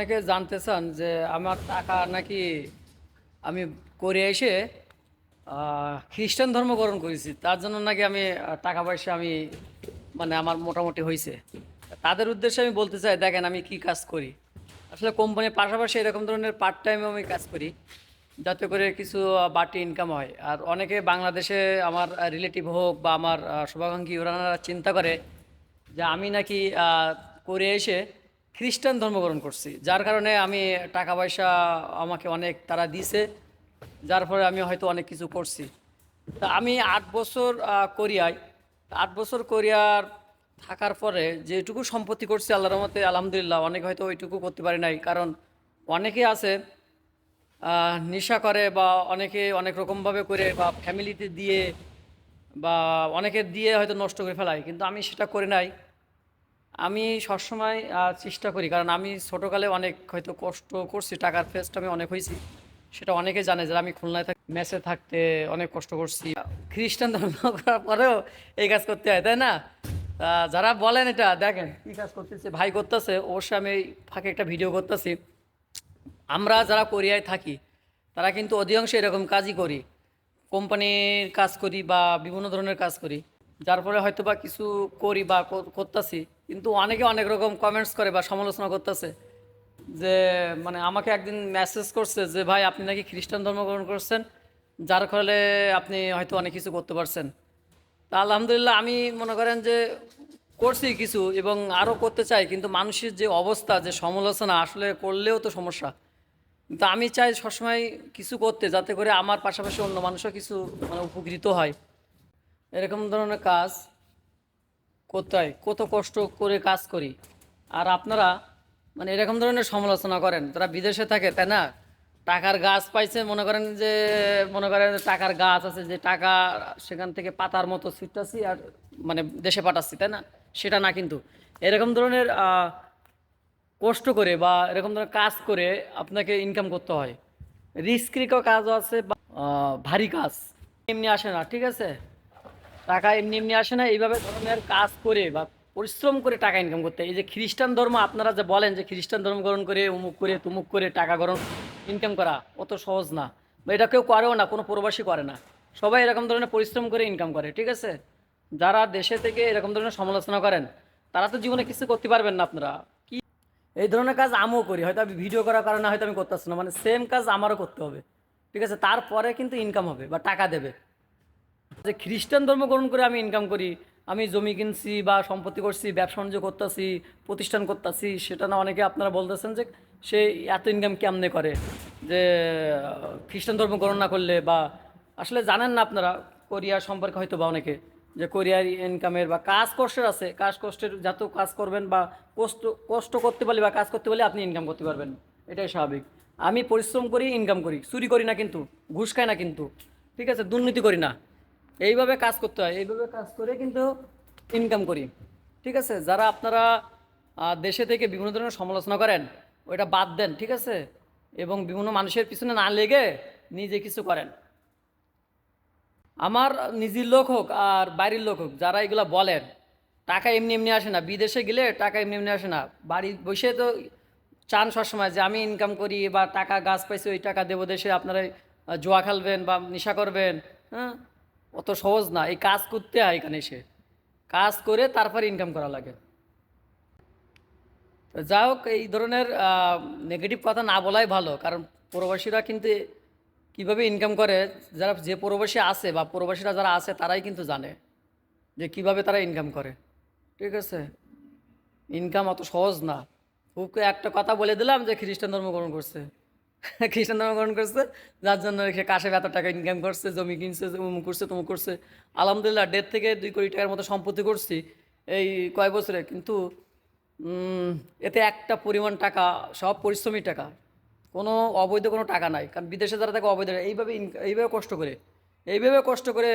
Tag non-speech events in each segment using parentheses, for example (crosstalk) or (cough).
অনেকে জানতে চান যে আমার টাকা নাকি আমি করে এসে খ্রিস্টান ধর্ম গ্রহণ করেছি। তার জন্য নাকি আমি টাকা পয়সা আমি মানে আমার মোটামুটি হয়েছে। তাদের উদ্দেশ্যে আমি বলতে চাই, দেখেন আমি কি কাজ করি। আসলে কোম্পানির পাশাপাশি এরকম ধরনের পার্ট টাইমে আমি কাজ করি, যাতে করে কিছু বাড়তি ইনকাম হয়। আর অনেকে বাংলাদেশে আমার রিলেটিভ হোক বা আমার শুভাকাঙ্ক্ষী ওনারা চিন্তা করে যে আমি নাকি করে এসে খ্রিস্টান ধর্মগ্রহণ করছি, যার কারণে আমি টাকা পয়সা আমাকে অনেক তারা দিছে যার ফলে আমি হয়তো অনেক কিছু করছি। তা আমি আট বছর কোরিয়ায় আট বছর কোরিয়ার থাকার পরে যেটুকু সম্পত্তি করছি, আল্লাহর রহমতে, আলহামদুলিল্লাহ, অনেক হয়তো ওইটুকু করতে পারি নাই, কারণ অনেকে আছে নেশা করে বা অনেকে অনেক রকমভাবে করে বা ফ্যামিলিতে দিয়ে বা অনেকে দিয়ে হয়তো নষ্ট করে ফেলায়, কিন্তু আমি সেটা করে নাই। আমি সবসময় চেষ্টা করি, কারণ আমি ছোটোকালে অনেক হয়তো কষ্ট করছি, টাকার ফেস্ট আমি অনেক হয়েছি। সেটা অনেকে জানে যে আমি খুলনায় থাক, মেসে থাকতে অনেক কষ্ট করছি। খ্রিস্টান ধর্ম (laughs) করার পরেও এই কাজ করতে হয়, তাই না? যারা বলেন এটা, দেখেন কী কাজ করতেছে, ভাই করতেছে, অবশ্যই আমি ফাঁকে একটা ভিডিও করতেছি। আমরা যারা কোরিয়ায় থাকি, তারা কিন্তু অধিকাংশ এরকম কাজই করি। কোম্পানির কাজ করি বা বিভিন্ন ধরনের কাজ করি। যার ফলে হয়তো বা কিছু করি বা কর- করতাছি। কিন্তু অনেকে অনেক রকম কমেন্টস করে বা সমালোচনা করতেছে যে মানে আমাকে একদিন মেসেজ করছে যে, ভাই, আপনি নাকি খ্রিস্টান ধর্ম গ্রহণ করছেন, যার ফলে আপনি হয়তো অনেক কিছু করতে পারছেন। তা আলহামদুলিল্লাহ আমি মনে করেন যে, করছি কিছু এবং আরও করতে চাই, কিন্তু মানুষের যে অবস্থা, যে সমালোচনা, আসলে করলেও তো সমস্যা। কিন্তু আমি চাই সবসময় কিছু করতে, যাতে করে আমার পাশাপাশি অন্য মানুষও কিছু মানে উপকৃত হয়। এরকম ধরনের কাজ হয় কত কষ্ট করে কাজ করি? আর আপনারা মানে এরকম ধরনের সমালোচনা করেন তারা বিদেশে থাকে, তাই না? টাকার গাছ পাইছে, মনে করেন যে, মনে করেন টাকার গাছ আছে, যে টাকা সেখান থেকে পাতার মতো ছিটতাছি আর মানে দেশে পাঠাচ্ছি, তাই না? সেটা না কিন্তু। এরকম ধরনের কষ্ট করে বা এরকম ধরনের কাজ করে আপনাকে ইনকাম করতে হয়। রিস্কিরও কাজও আছে ভারী কাজ। এমনি আসে না, ঠিক আছে? টাকা এমনি এমনি আসে না, এইভাবে ধর্মের কাজ করে বা পরিশ্রম করে টাকা ইনকাম করতে। এই যে খ্রিস্টান ধর্ম, আপনারা যে বলেন যে খ্রিস্টান ধর্ম গ্রহণ করে উমুক করে, তুমুক করে টাকা গ্রহণ ইনকাম করা, অত সহজ না। বা এটা কেউ করেও না, কোনো প্রবাসী করে না। সবাই এরকম ধরনের পরিশ্রম করে ইনকাম করে, ঠিক আছে? যারা দেশে থেকে এরকম ধরনের সমালোচনা করেন, তারা তো জীবনে কিছু করতে পারবেন না আপনারা। কি? এই ধরনের কাজ আমিও করি, হয়তো আমি ভিডিও করার কারণে হয়তো আমি করতেছি না মানে সেম কাজ আমারও করতে হবে। ঠিক আছে? তারপরে কিন্তু ইনকাম হবে বা টাকা দেবে। যে খ্রিস্টান ধর্ম গ্রহণ করে আমি ইনকাম করি, আমি জমি কিনছি বা সম্পত্তি করছি, ব্যবসা বাণিজ্য করতেছি, প্রতিষ্ঠান করতেছি, সেটা না অনেকে আপনারা বলতেছেন যে সে এত ইনকাম কেমনে করে? যে, খ্রিস্টান ধর্ম গ্রহণ না করলে বা, আসলে জানেন না আপনারা, কোরিয়া সম্পর্কে হয়তো বা অনেকে, যে কোরিয়ার ইনকামের বা কাজ কষ্টের আছে, কাজ কষ্টের যত কাজ করবেন বা কষ্ট কষ্ট করতে পারলে বা কাজ করতে পারলে আপনি ইনকাম করতে পারবেন, এটাই স্বাভাবিক। আমি পরিশ্রম করি ইনকাম করি, চুরি করি না কিন্তু, ঘুষ খাই না কিন্তু, ঠিক আছে, দুর্নীতি করি না। এইভাবে কাজ করতে হয়, এইভাবে কাজ করে কিন্তু ইনকাম করি। ঠিক আছে? যারা আপনারা দেশে থেকে বিভিন্ন ধরনের সমালোচনা করেন, ওইটা বাদ দেন, ঠিক আছে? এবং বিভিন্ন মানুষের পিছনে না লেগে নিজে কিছু করেন। আমার নিজের লোক হোক আর বাইরের লোক হোক, যারা এগুলো বলেন, টাকা এমনি এমনি আসে না। বিদেশে গেলে টাকা এমনি এমনি আসে না। বাড়ি বসে তো চান সবসময় যে আমি ইনকাম করি বা টাকা গাছ পাইছি, ওই টাকা দেবো দেশে, আপনারা জোয়া জুয়া খেলবেন বা নেশা করবেন হ্যাঁ? অত সহজ না, এই কাজ করতে হয় এখানে এসে। কাজ করে তারপরে ইনকাম করা লাগে। যাই হোক, এই ধরনের নেগেটিভ কথা না বলাই ভালো, কারণ প্রবাসীরা কিন্তু কীভাবে ইনকাম করে, যারা যে প্রবাসী আছে বা প্রবাসীরা যারা আছে, তারাই কিন্তু জানে যে কীভাবে তারা ইনকাম করে। ঠিক আছে? ইনকাম অত সহজ না। খুবকে একটা কথা বলে দিলাম যে খ্রিস্টান ধর্ম গ্রহণ করছে। (laughs) খ্রিস্টান ধর্ম গ্রহণ করছে, যার জন্য সে কাশে এত টাকা ইনকাম করছে, জমি কিনছে অমুক করছে, তমুক করছে। আলহামদুলিল্লাহ, দেড় থেকে দুই কোটি টাকার মতো সম্পত্তি করছি এই কয় বছরে। কিন্তু এতে একটা পরিমাণ টাকা, সব পরিশ্রমী টাকা, কোনো অবৈধ কোনো টাকা নাই। কারণ বিদেশে যারা থাকে অবৈধ, এইভাবে এইভাবে কষ্ট করে, এইভাবে কষ্ট করে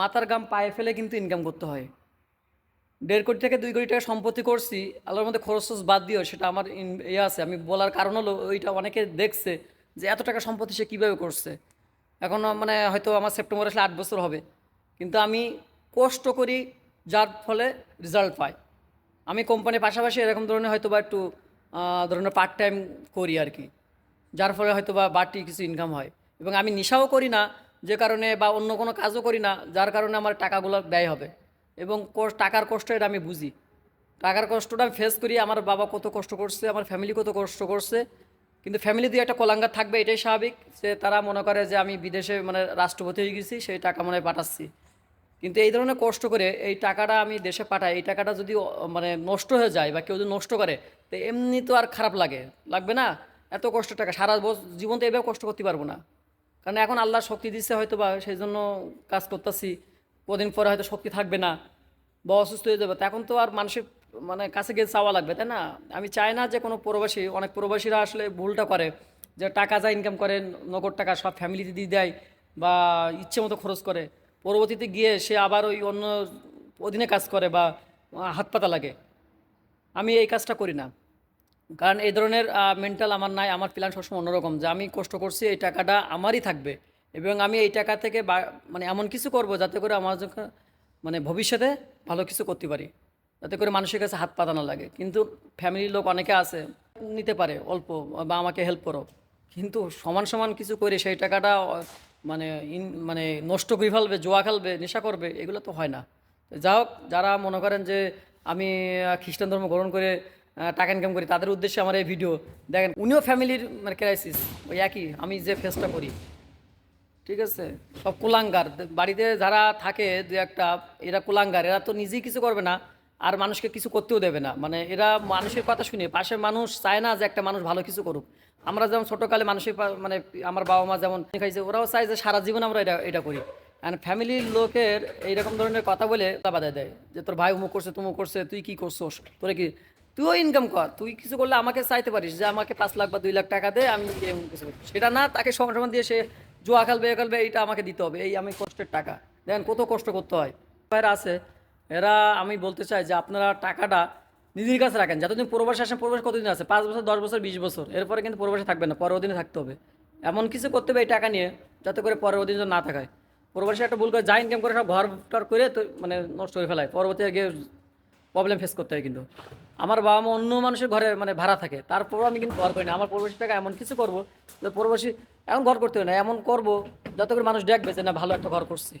মাথার গাম পায়ে ফেলে কিন্তু ইনকাম করতে হয়। দেড় কোটি থেকে দুই কোটি টাকা সম্পত্তি করছি আল্লাহর মধ্যে খরচ বাদ দিয়েও সেটা আমার ইয়ে আছে। আমি বলার কারণ হলো ওইটা অনেকে দেখছে যে এত টাকা সম্পত্তি সে কীভাবে করছে। এখন মানে হয়তো আমার সেপ্টেম্বর আসলে আট বছর হবে। কিন্তু আমি কষ্ট করি যার ফলে রেজাল্ট পাই। আমি কোম্পানির পাশাপাশি এরকম ধরনের হয়তো বা একটু আহ, ধরুন পার্ট টাইম করি আর কি যার ফলে হয়তো বা বাড়তি কিছু ইনকাম হয়। এবং আমি নেশাও করি না যে কারণে বা অন্য কোনো কাজও করি না যার কারণে আমার টাকাগুলো ব্যয় হবে। এবং টাকার কষ্ট এটা আমি বুঝি। টাকার কষ্টটা আমি ফেস করি, আমার বাবা কত কষ্ট করছে, আমার ফ্যামিলি কত কষ্ট করছে। কিন্তু ফ্যামিলি দিয়ে একটা কলাঙ্গার থাকবে, এটাই স্বাভাবিক। যে তারা মনে করে যে আমি বিদেশে মানে রাষ্ট্রপতি হয়ে গেছি, সেই টাকা মনে হয় পাঠাচ্ছি। কিন্তু এই ধরনের কষ্ট করে এই টাকাটা আমি দেশে পাঠাই, এই টাকাটা যদি মানে নষ্ট হয়ে যায় বা কেউ যদি নষ্ট করে, তো এমনি তো আর খারাপ লাগে। লাগবে না? এত কষ্ট টাকা, সারা বছর জীবন তো এভাবে কষ্ট করতে পারব না। কারণ এখন আল্লাহ শক্তি দিচ্ছে হয়তো বা সেই জন্য কাজ করতেছি। কদিন পরে হয়তো শক্তি থাকবে না, বা অসুস্থ হয়ে যাবে এখন তো আর মানুষের মানে কাছে গিয়ে চাওয়া লাগবে, তাই না? আমি চাই না যে কোনো প্রবাসী, অনেক প্রবাসীরা আসলে ভুলটা করে, যে টাকা যা ইনকাম করে, নগদ টাকা সব ফ্যামিলিতে দিয়ে দেয়, বা ইচ্ছে মতো খরচ করে, পরবর্তীতে গিয়ে সে আবার ওই অন্য অধীনে কাজ করে বা হাত পাতা লাগে। আমি এই কাজটা করি না। কারণ এই ধরনের মেন্টাল আমার নাই, আমার প্ল্যান সবসময় অন্যরকম, যে আমি কষ্ট করছি, এই টাকাটা আমারই থাকবে। এবং আমি এই টাকা থেকে মানে এমন কিছু করব যাতে করে আমার মানে ভবিষ্যতে ভালো কিছু করতে পারি। যাতে করে মানুষের কাছে হাত পাতা না লাগে। কিন্তু ফ্যামিলির লোক অনেকে আছে, নিতে পারে অল্প, বা আমাকে হেল্প করো কিন্তু সমান সমান কিছু করে সেই টাকাটা মানে ইন মানে নষ্ট করে ফেলবে, জোয়া খেলবে, নেশা করবে, এগুলো তো হয় না। যা হোক, যারা মনে করেন যে আমি খ্রিস্টান ধর্ম গ্রহণ করে টাকা ইনকাম করি, তাদের উদ্দেশ্যে আমার এই ভিডিও দেখেন। উনিও ফ্যামিলির মানে ক্রাইসিস ওই একই, আমি যে ফেসটা করি। ঠিক আছে? সব কুলাঙ্গার। বাড়িতে যারা থাকে, দু একটা, এরা কুলাঙ্গার। এরা তো নিজেই কিছু করবে না, আর মানুষকে কিছু করতেও দেবে না। মানে এরা মানুষের কথা শুনে, পাশের মানুষ চায় না যে একটা মানুষ ভালো কিছু করুক। আমরা যেমন ছোটোকালে মানুষের মানে আমার বাবা মা যেমন খাইছে, ওরাও চায় যে সারা জীবন আমরা এটা এটা করি। আর ফ্যামিলির লোকের এইরকম ধরনের কথা বলে বাধায় দেয়, যে তোর ভাই উমুক করছে, তুমুক করছে, তুই কি করছোস? তোরে কি তুইও ইনকাম কর। তুই কিছু করলে আমাকে চাইতে পারিস যে আমাকে পাঁচ লাখ বা দুই লাখ টাকা দে, আমি সেটা না, তাকে সমান সমান দিয়ে সে জুয়া খেলবে, এ খেলবে, এইটা আমাকে দিতে হবে, এই আমি কষ্টের টাকা। দেখেন কত কষ্ট করতে হয়। ভাইরা আছে, এরা, আমি বলতে চাই যে আপনারা টাকাটা নিজের কাছে রাখেন। যতদিন প্রবাসে আসেন, প্রবাস কতদিন আছে? পাঁচ বছর, দশ বছর, বিশ বছর, এরপরে কিন্তু প্রবাসে থাকবে না, পরের দিনে থাকতে হবে। এমন কিছু করতে হবে এই টাকা নিয়ে, যাতে করে পরের দিন না থাকায়। প্রবাসে একটা ভুল করে যা ইনকাম করে সব ঘর টর করে তো মানে নষ্ট করে ফেলায়। পরবর্তীতে গিয়ে প্রবলেম ফেস করতে হয় কিন্তু। আমার বাবা মা অন্য মানুষের ঘরে মানে ভাড়া থাকে তারপর আমি কিন্তু ঘর করি না। আমার পরবর্তী টাকা এমন কিছু করব যে পরবর্তী এখন ঘর করতে হয় না, এমন করব যত করে মানুষ দেখবে যে না, ভালো একটা ঘর করছি।